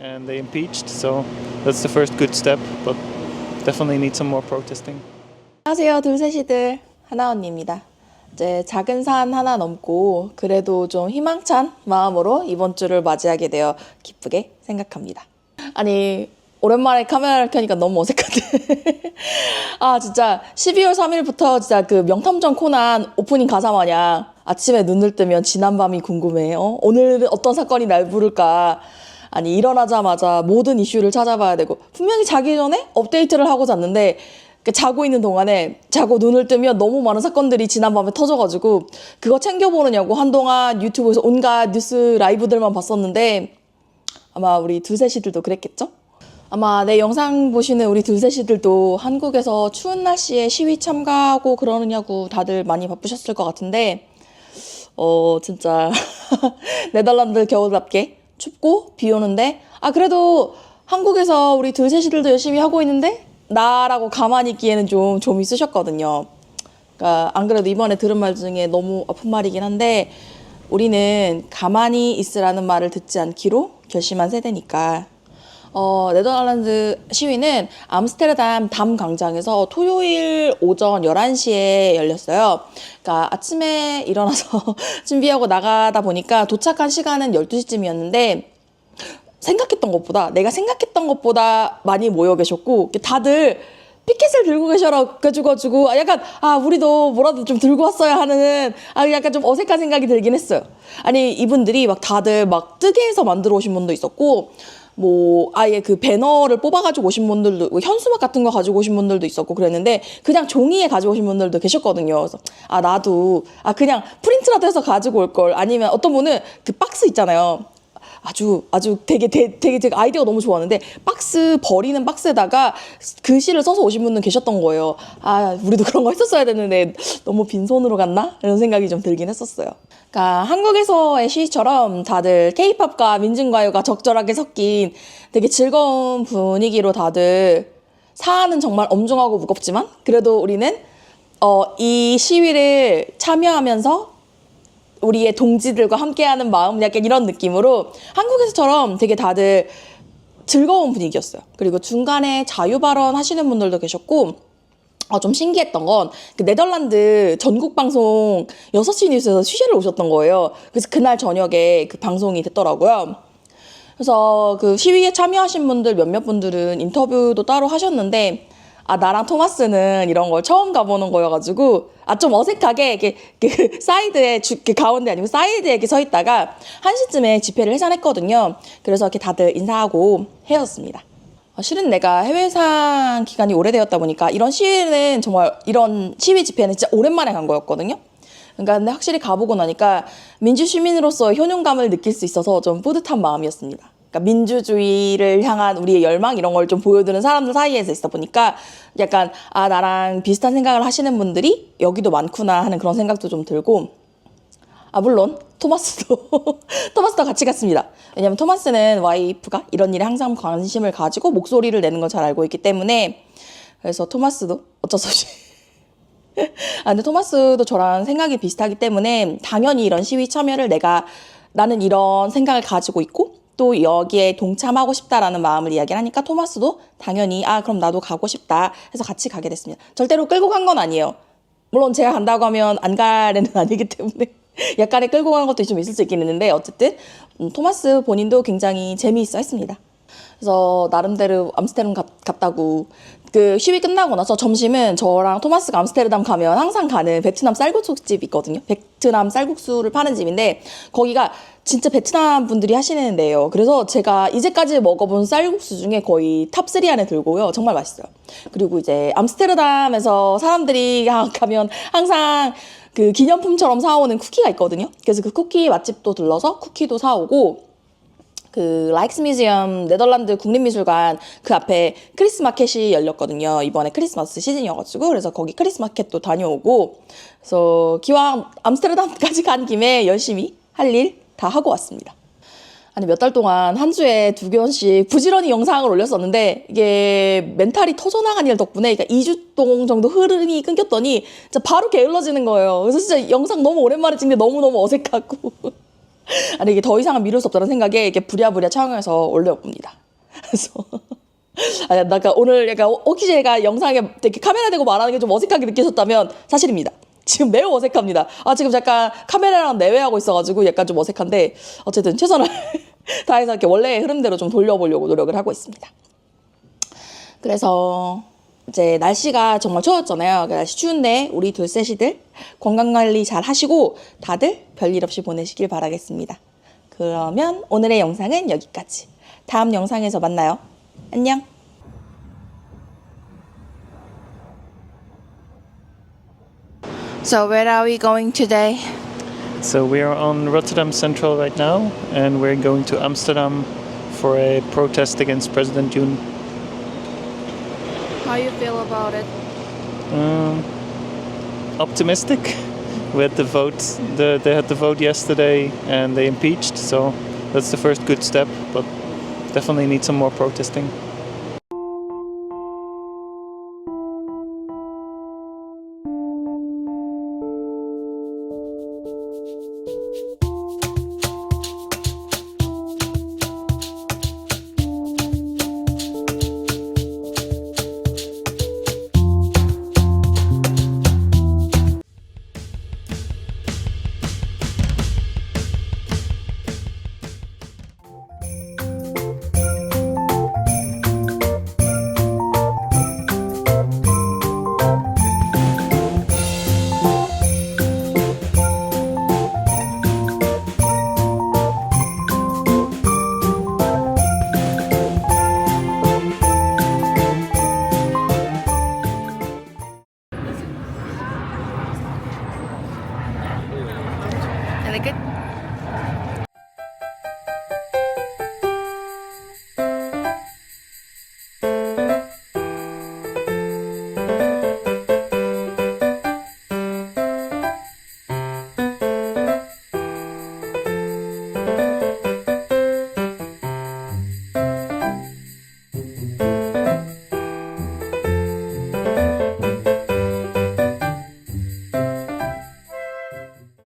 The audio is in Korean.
and they impeached. So that's the first good step, but definitely need some more protesting. 안녕하세요 둘셋이들 하나 언니입니다 이제 작은 산 하나 넘고 그래도 좀 희망찬 마음으로 이번 주를 맞이하게 되어 기쁘게 생각합니다 아니 오랜만에 카메라를 켜니까 너무 어색한데 아 진짜 12월 3일부터 진짜 그 명탐정 코난 오프닝 가사 마냥 아침에 눈을 뜨면 지난 밤이 궁금해 어? 오늘 어떤 사건이 날 부를까 아니 일어나자마자 모든 이슈를 찾아봐야 되고 분명히 자기 전에 업데이트를 하고 잤는데 그 자고 있는 동안에 자고 눈을 뜨면 너무 많은 사건들이 지난밤에 터져가지고 그거 챙겨보느냐고 한동안 유튜브에서 온갖 뉴스 라이브들만 봤었는데 아마 우리 두셋이들도 그랬겠죠? 아마 내 영상 보시는 우리 두셋이들도 한국에서 추운 날씨에 시위 참가하고 그러느냐고 다들 많이 바쁘셨을 것 같은데 어 진짜 네덜란드 겨울답게 춥고 비 오는데 아 그래도 한국에서 우리 둘셋이들도 열심히 하고 있는데 나라고 가만히 있기에는 좀 좀 있으셨거든요. 그러니까 안 그래도 이번에 들은 말 중에 너무 아픈 말이긴 한데 우리는 가만히 있으라는 말을 듣지 않기로 결심한 세대니까 어, 네덜란드 시위는 암스테르담 담 광장에서 토요일 오전 11시에 열렸어요. 그러니까 아침에 일어나서 준비하고 나가다 보니까 도착한 시간은 12시쯤이었는데 생각했던 것보다 내가 생각했던 것보다 많이 모여 계셨고 다들 피켓을 들고 계셔라 가지고 아 약간 아 우리도 뭐라도 좀 들고 왔어야 하는 아 약간 좀 어색한 생각이 들긴 했어요. 아니 이분들이 막 다들 막 뜨개해서 만들어 오신 분도 있었고 뭐 아예 그 배너를 뽑아가지고 오신 분들도 있고, 현수막 같은 거 가지고 오신 분들도 있었고 그랬는데 그냥 종이에 가지고 오신 분들도 계셨거든요. 그래서 아 나도 아 그냥 프린트라도 해서 가지고 올 걸 아니면 어떤 분은 그 박스 있잖아요. 아주 아주 되게 되, 되게 되게 아이디어가 너무 좋았는데 박스 버리는 박스에다가 글씨를 써서 오신 분은 계셨던 거예요. 아 우리도 그런 거 했었어야 되는데 너무 빈손으로 갔나 이런 생각이 좀 들긴 했었어요. 그러니까 한국에서의 시위처럼 다들 K-팝과 민중가요가 적절하게 섞인 되게 즐거운 분위기로 다들 사안은 정말 엄중하고 무겁지만 그래도 우리는 어, 이 시위를 참여하면서 우리의 동지들과 함께하는 마음 약간 이런 느낌으로 한국에서처럼 되게 다들 즐거운 분위기였어요. 그리고 중간에 자유 발언 하시는 분들도 계셨고 어, 좀 신기했던 건 그 네덜란드 전국 방송 6시 뉴스에서 취재를 오셨던 거예요. 그래서 그날 저녁에 그 방송이 됐더라고요. 그래서 그 시위에 참여하신 분들 몇몇 분들은 인터뷰도 따로 하셨는데 아 나랑 토마스는 이런 걸 처음 가보는 거여가지고 아 좀 어색하게 이렇게 그 사이드에 주, 그 가운데 아니고 사이드에 이렇게 서 있다가 한 시쯤에 집회를 해산했거든요. 그래서 이렇게 다들 인사하고 헤어졌습니다. 아, 실은 내가 해외상 기간이 오래되었다 보니까 이런 시위는 정말 이런 시위 집회는 진짜 오랜만에 간 거였거든요. 그러니까 근데 확실히 가보고 나니까 민주 시민으로서 효능감을 느낄 수 있어서 좀 뿌듯한 마음이었습니다. 그러니까 민주주의를 향한 우리의 열망 이런 걸 좀 보여주는 사람들 사이에서 있어 보니까 약간 아 나랑 비슷한 생각을 하시는 분들이 여기도 많구나 하는 그런 생각도 좀 들고 아 물론 토마스도 토마스도 같이 갔습니다. 왜냐면 토마스는 와이프가 이런 일에 항상 관심을 가지고 목소리를 내는 걸 잘 알고 있기 때문에 그래서 토마스도 어쩔 수 없이 아, 근데 토마스도 저랑 생각이 비슷하기 때문에 당연히 이런 시위 참여를 내가 나는 이런 생각을 가지고 있고 또 여기에 동참하고 싶다라는 마음을 이야기를 하니까 토마스도 당연히 아 그럼 나도 가고 싶다 해서 같이 가게 됐습니다. 절대로 끌고 간 건 아니에요. 물론 제가 간다고 하면 안 가래는 아니기 때문에 약간의 끌고 간 것도 좀 있을 수 있긴 있는데 어쨌든 음, 토마스 본인도 굉장히 재미있어 했습니다. 그래서 나름대로 암스테르담 갔, 갔다고 그 시위 끝나고 나서 점심은 저랑 토마스가 암스테르담 가면 항상 가는 베트남 쌀국수 집 있거든요. 베트남 쌀국수를 파는 집인데 거기가 진짜 베트남 분들이 하시는 데예요. 그래서 제가 이제까지 먹어본 쌀국수 중에 거의 탑3 안에 들고요. 정말 맛있어요. 그리고 이제 암스테르담에서 사람들이 가면 항상 그 기념품처럼 사오는 쿠키가 있거든요. 그래서 그 쿠키 맛집도 들러서 쿠키도 사오고 그 라이크스 뮤지엄 네덜란드 국립미술관 그 앞에 크리스 마켓이 열렸거든요. 이번에 크리스마스 시즌이어가지고 그래서 거기 크리스 마켓도 다녀오고 그래서 기왕 암스테르담까지 간 김에 열심히 할 일 다 하고 왔습니다. 아니 몇 달 동안 한 주에 두 개씩 부지런히 영상을 올렸었는데 이게 멘탈이 터져나간 일 덕분에 그러니까 2주 동안 정도 흐름이 끊겼더니 진짜 바로 게을러지는 거예요. 그래서 진짜 영상 너무 오랜만에 찍는데 너무너무 어색하고 아니 이게 더 이상은 미룰 수 없다는 생각에 이렇게 부랴부랴 촬영해서 올려봅니다. 그래서 아니 나 약간 오늘 약간 오키 제가 영상에 이렇게 카메라 대고 말하는 게 좀 어색하게 느껴졌다면 사실입니다. 지금 매우 어색합니다. 아 지금 잠깐 카메라랑 내외하고 있어가지고 약간 좀 어색한데 어쨌든 최선을 다해서 이렇게 원래의 흐름대로 좀 돌려보려고 노력을 하고 있습니다. 그래서 이제 날씨가 정말 추웠잖아요. 그 날씨 추운데 우리 둘셋이들 건강 관리 잘 하시고 다들 별일 없이 보내시길 바라겠습니다. 그러면 오늘의 영상은 여기까지. 다음 영상에서 만나요. 안녕. So where are we going today? So we are on Rotterdam Central right now, and we're going to Amsterdam for a protest against President Yoon. How you feel about it? Um, optimistic. We had the vote. The, they had the vote yesterday, and they impeached. So that's the first good step, but definitely need some more protesting.